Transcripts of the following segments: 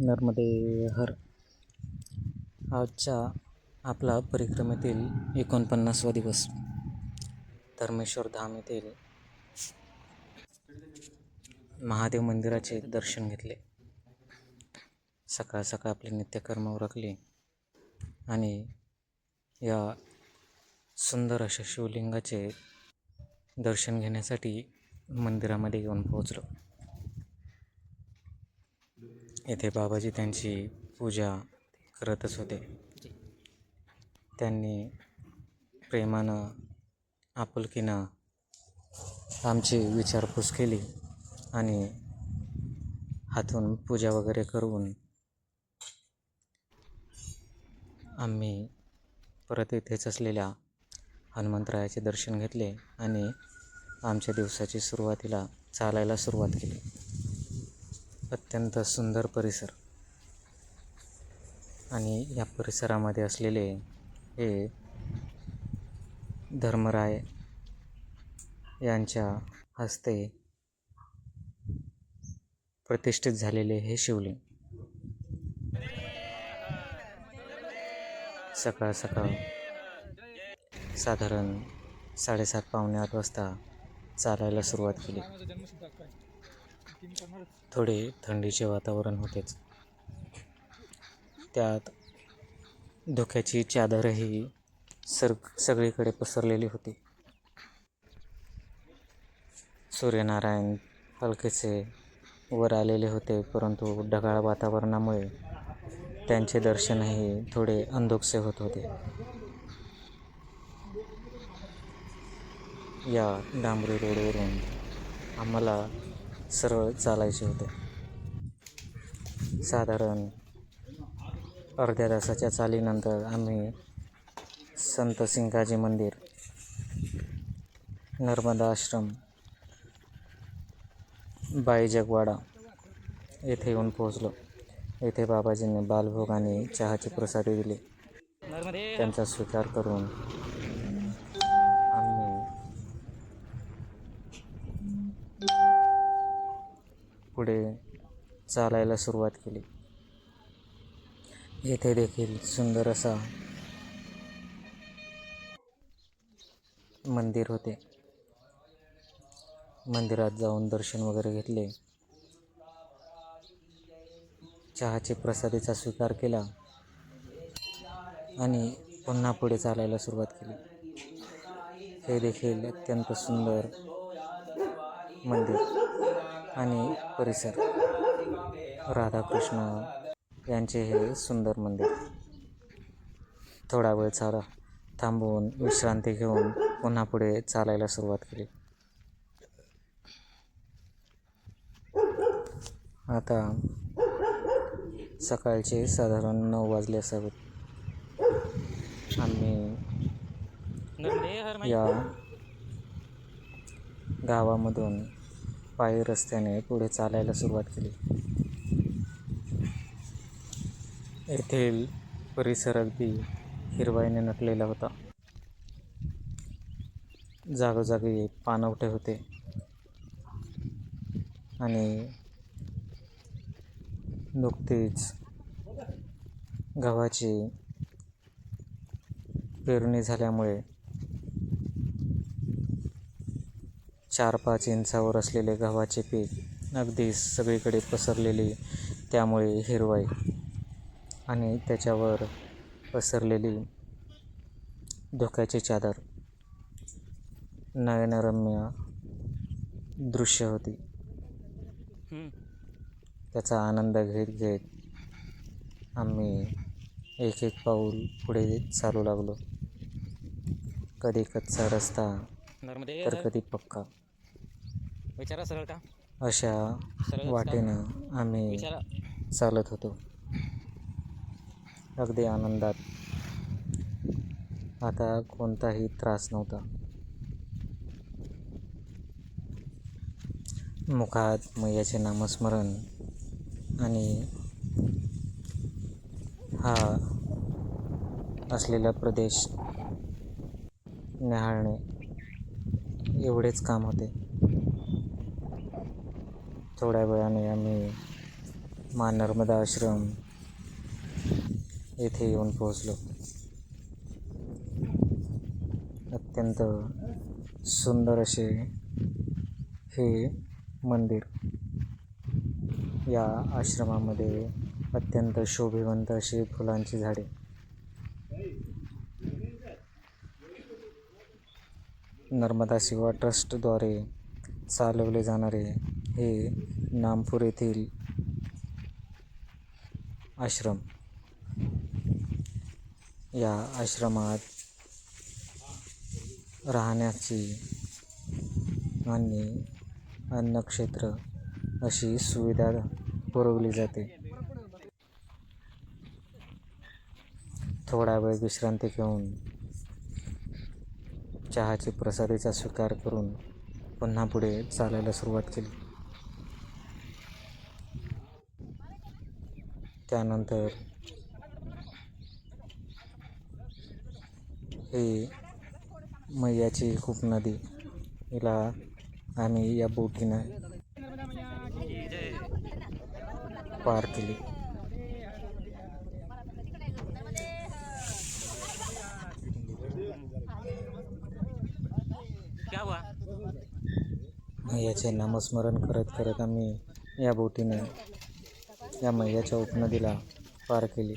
नर्मदे हर. आजच्या आपला परिक्रमेतील एकोणपन्नासवा दिवस. धर्मेश्वर धाम येथील महादेव मंदिराचे दर्शन घेतले. सकाळ सकाळ आपले नित्यकर्म उरकले आणि या सुंदर अशा शिवलिंगाचे दर्शन घेण्यासाठी मंदिरामध्ये येऊन पोहोचलो. येथे बाबाजी त्यांची पूजा करतच होते. त्यांनी प्रेमानं आपुलकीनं आमची विचारपूस केली आणि हातून पूजा वगैरे करून आम्ही परत इथेच असलेल्या हनुमंतरायाचे दर्शन घेतले आणि आमच्या दिवसाची सुरुवातीला चालायला सुरुवात केली. अत्यंत सुंदर परिसर. आणि या परिसरामध्ये असलेले हे धर्मराय यांच्या हस्ते प्रतिष्ठित झालेले हे शिवलिंग. सकाळ सकाळ साधारण साडेसात पावणे आठ वाजता चालायला सुरुवात केली. थोडे थंडीचे वातावरण होतेच. त्यात धुक्याची चादरही सर सगळीकडे पसरलेली होती. सूर्यनारायण हलकेसे वर आलेले होते परंतु ढगाळ वातावरणामुळे त्यांचे दर्शनही थोडे अंधोकसे होत होते. या डांबरी रोडवरून आम्हाला सरळ चालायचे होते. साधारण अर्ध्या तासाच्या चालीनंतर आम्ही संत सिंगाजी मंदिर नर्मदा आश्रम बाई जगवाडा येथे येऊन पोहोचलो. येथे बाबाजींनी बालभोग आणि चहाची प्रसादी दिली. त्यांचा स्वीकार करून पुढे चालायला सुरुवात केली. येथे देखील सुंदर असा मंदिर होते. मंदिरात जाऊन दर्शन वगैरे घेतले. चहाची प्रसादीचा स्वीकार केला आणि पुन्हा पुढे चालायला सुरुवात केली. हे देखील अत्यंत सुंदर मंदिर. आणि परिसर. राधाकृष्ण यांचे हे सुंदर मंदिर. थोडा वेळ चाला थांबवून विश्रांती घेऊन पुन्हा पुढे चालायला सुरुवात केली. आता सकाळचे साधारण नऊ वाजले असावेत. आम्ही या गावामधून पायी रस्त्याने पुढे चालायला सुरुवात केली. येथील परिसर अगदी हिरवाईने नटलेला होता. जागोजागी पानवटे होते आणि नुकतीच गव्हाची पेरणी झाल्यामुळे चार पाच इंचावर असलेले गव्हाचे पीक अगदी सगळीकडे पसरलेली त्यामुळे हिरवाई आणि त्याच्यावर पसरलेली धोक्याची चादर. नयनरम्य दृश्य होती. त्याचा आनंद घेत घेत आम्ही एक एक पाऊल पुढे चालू लागलो. कधी कच्चा रस्ता तर कधी पक्का. विचारा सरळ का? अशा वाटेनं आम्ही विचारा. चालत होतो. अगदी आनंदात. आता कोणताही त्रास नव्हता. मुखात मैयाचे नामस्मरण आणि हा असलेला प्रदेश न्याहाळणे एवढेच काम होते. थोड्या वेळाने आम्ही मा नर्मदा आश्रम येथे येऊन पोहोचलो. अत्यंत सुंदर असे हे मंदिर या आश्रमामध्ये अत्यंत शोभिवंत अशी फुलांची झाडे. नर्मदा सेवा ट्रस्टद्वारे चालवले जाणारे हे नामपूर येथील आश्रम. या आश्रमात राहण्याची आणि अन्नक्षेत्र अशी सुविधा पुरवली जाते. थोडा वेळ विश्रांती घेऊन चहाची प्रसादीचा स्वीकार करून पुन्हा पुढे चालायला सुरुवात केली. त्यानंतर हे मैयाची खूप नदी हिला आम्ही या बोटीनं पार केली. मैयाचे नामस्मरण करत करत आम्ही या बोटीने या मैयाच्या उपनदीला पार केली.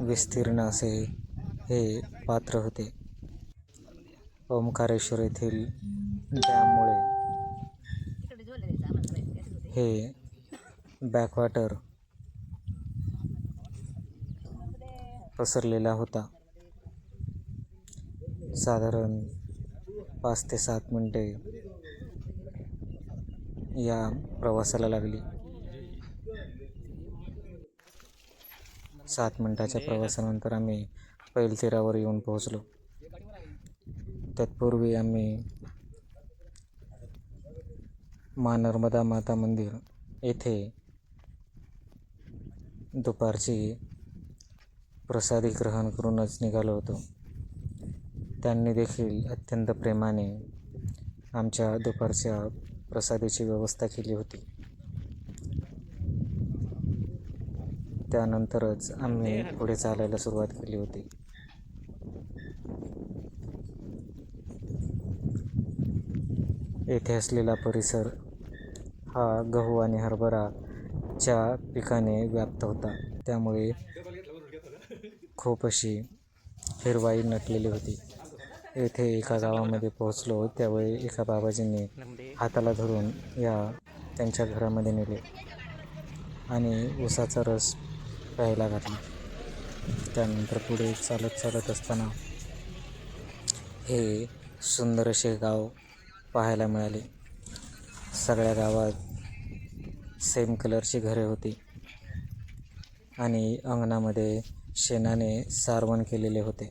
विस्तीर्ण असे हे पात्र होते. ओंकारेश्वर येथील डॅममुळे हे बॅकवॉटर पसरलेला होता. साधारण पाच ते सात मिनटे या प्रवासाला लागली. सात मिनटाच्या प्रवासानंतर आम्ही पैलतीरावर येऊन पोहोचलो. तत्पूर्वी आम्ही मा नर्मदा माता मंदिर येथे दुपारची प्रसादी ग्रहण करूनच निघालो होतो. त्यांनी देखील अत्यंत प्रेमाने आमच्या दुपारच्या प्रसादाची व्यवस्था केली होती. त्यानंतरच आम्ही पुढे चालायला सुरुवात केली होती. येथे असलेला परिसर हा गहू आणि हरभराच्या पिकाने व्याप्त होता. त्यामुळे खूप अशी हिरवाई नटलेली होती. येथे एका गावामध्ये पोहोचलो. त्यावेळी एका बाबाजींनी हाताला धरून या त्यांच्या घरामध्ये नेले आणि ऊसाचा रस प्यायला घातला. त्यानंतर पुढे चालत चालत असताना हे सुंदर असे गाव पाहायला मिळाले. सगळ्या गावात सेम कलरची घरे होती आणि अंगणामध्ये शेणाने सारवण केलेले होते.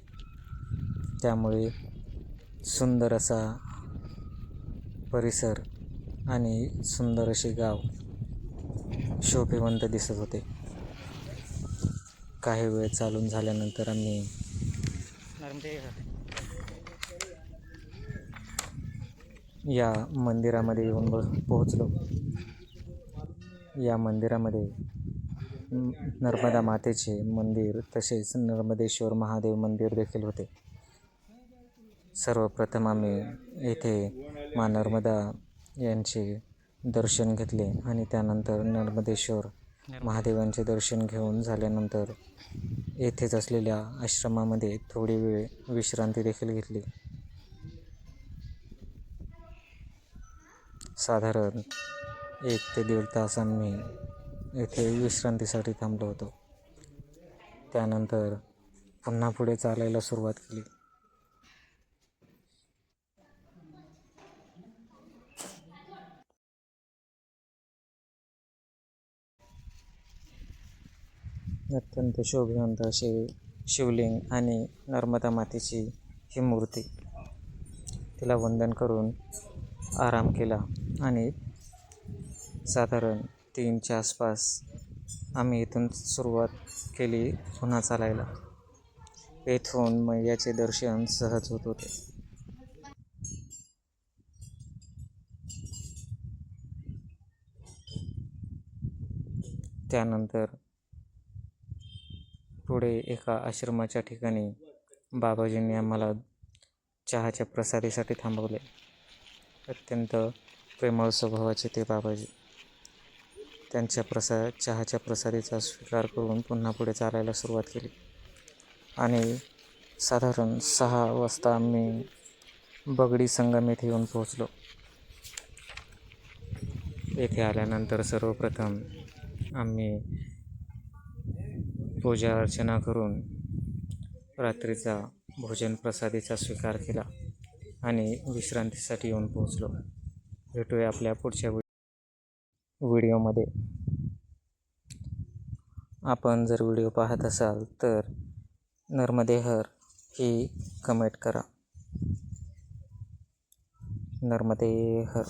त्यामुळे सुंदर असा परिसर आणि सुंदर असे गाव शोभेवंत दिसत होते. काही वेळ चालून झाल्यानंतर आम्ही या मंदिरामध्ये येऊन पोहोचलो. या मंदिरामध्ये नर्मदा मातेचे मंदिर तसेच नर्मदेश्वर महादेव मंदिर देखील होते. सर्वप्रथम आम्ही येथे मा नर्मदा यांचे दर्शन घेतले आणि त्यानंतर नर्मदेश्वर महादेवांचे दर्शन घेऊन झाल्यानंतर येथेच असलेल्या आश्रमामध्ये थोडी वेळ विश्रांती देखील घेतली. साधारण एक ते दीड तास आम्ही येथे विश्रांतीसाठी थांबलो होतो. त्यानंतर पुन्हा पुढे चालायला सुरुवात केली. अत्यंत शोभिवंत असे शिवलिंग आणि नर्मदा मातेची ही मूर्ती. तिला वंदन करून आराम केला आणि साधारण तीनच्या आसपास आम्ही इथून सुरुवात केली पुन्हा चालायला. येथून मैयाचे दर्शन सहज होत होते. त्यानंतर पुढे एका आश्रमाच्या ठिकाणी बाबाजींनी आम्हाला चहाच्या प्रसादीसाठी थांबवले. अत्यंत प्रेमळ स्वभावाचे ते बाबाजी. त्यांच्या प्रसा चहाच्या प्रसादीचा स्वीकार करून पुन्हा पुढे चालायला सुरुवात केली. आणि साधारण सहा वाजता आम्ही बगडी संगम येथे येऊन पोहोचलो. येथे आल्यानंतर सर्वप्रथम आम्ही पूजा अर्चना करून रात्रीचा भोजन प्रसादीचा स्वीकार केला आणि विश्रांतीसाठी येऊन पोहोचलो. भेटूया आपल्या पुढच्या व्हिडिओमध्ये. आपण जर व्हिडिओ पाहत असाल तर नर्मदेहर ही कमेंट करा. नर्मदेहर.